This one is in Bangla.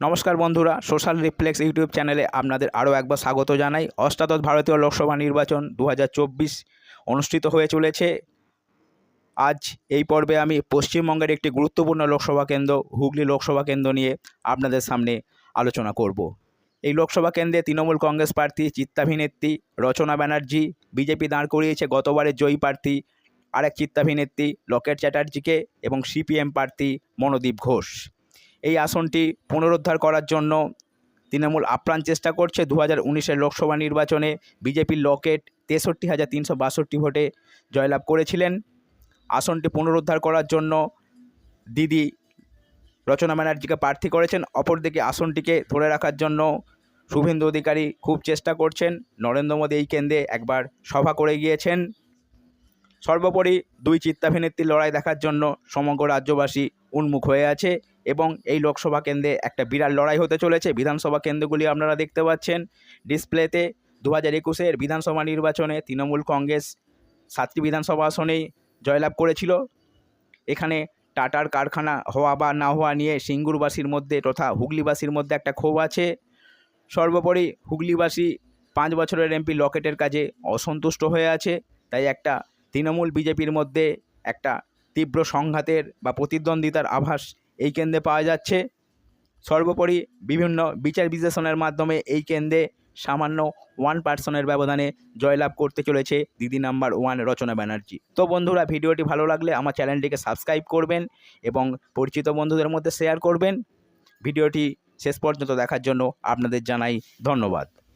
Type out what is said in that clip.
নমস্কার বন্ধুরা, সোশ্যাল রিফ্লেক্স ইউটিউব চ্যানেলে আপনাদের আরও একবার স্বাগত জানাই। অষ্টাদশ ভারতীয় লোকসভা নির্বাচন দু হাজার চব্বিশ অনুষ্ঠিত হয়ে চলেছে। আজ এই পর্বে আমি পশ্চিমবঙ্গের একটি গুরুত্বপূর্ণ লোকসভা কেন্দ্র, হুগলি লোকসভা কেন্দ্র নিয়ে আপনাদের সামনে আলোচনা করব। এই লোকসভা কেন্দ্রে তৃণমূল কংগ্রেস প্রার্থী, চিত্তাভিনেত্রী রচনা ব্যানার্জি, বিজেপি দাঁড় করিয়েছে গতবারের জয়ী প্রার্থী, আরেক চিত্তাভিনেত্রী লকেট চ্যাটার্জিকে এবং সিপিএম প্রার্থী মনোদীপ ঘোষ। এই আসনটি পুনরুদ্ধার করার জন্য তৃণমূল আপ্রাণ চেষ্টা করছে। দু হাজার লোকসভা নির্বাচনে বিজেপির লকেট তেষট্টি হাজার তিনশো বাষট্টি ভোটে জয়লাভ করেছিলেন। আসনটি পুনরুদ্ধার করার জন্য দিদি রচনা ব্যানার্জিকে প্রার্থী করেছেন। অপরদিকে আসনটিকে ধরে রাখার জন্য শুভেন্দু অধিকারী খুব চেষ্টা করছেন। নরেন্দ্র মোদী এই কেন্দ্রে একবার সভা করে গিয়েছেন। সর্বোপরি দুই চিত্তাভিনেত্রীর লড়াই দেখার জন্য সমগ্র রাজ্যবাসী উন্মুখ হয়ে আছে এবং এই লোকসভা কেন্দ্রে একটা বিরাট লড়াই হতে চলেছে। বিধানসভা কেন্দ্রগুলি আপনারা দেখতে পাচ্ছেন। ডিসপ্লেতে দু হাজার একুশের বিধানসভা নির্বাচনে তৃণমূল কংগ্রেস সাতটি বিধানসভা আসনেই জয়লাভ করেছিল। এখানে টাটার কারখানা হওয়া বা না হওয়া নিয়ে সিঙ্গুরবাসীর মধ্যে তথা হুগলিবাসীর মধ্যে একটা ক্ষোভ আছে। সর্বোপরি হুগলিবাসী পাঁচ বছরের এমপি লকেটের কাজে অসন্তুষ্ট হয়ে আছে। তাই একটা তৃণমূল বিজেপির মধ্যে একটা তীব্র সংঘাতের বা প্রতিদ্বন্দ্বিতার আভাস এই কেন্দ্রে পাওয়া যাচ্ছে। সর্বোপরি বিভিন্ন বিচার বিশ্লেষণের মাধ্যমে এই কেন্দ্রে সামান্য ওয়ান পার্সনের ব্যবধানে জয়লাভ করতে চলেছে দিদি নাম্বার ওয়ান রচনা ব্যানার্জি। তো বন্ধুরা, ভিডিওটি ভালো লাগলে আমার চ্যানেলটিকে সাবস্ক্রাইব করবেন এবং পরিচিত বন্ধুদের মধ্যে শেয়ার করবেন। ভিডিওটি শেষ পর্যন্ত দেখার জন্য আপনাদের জানাই ধন্যবাদ।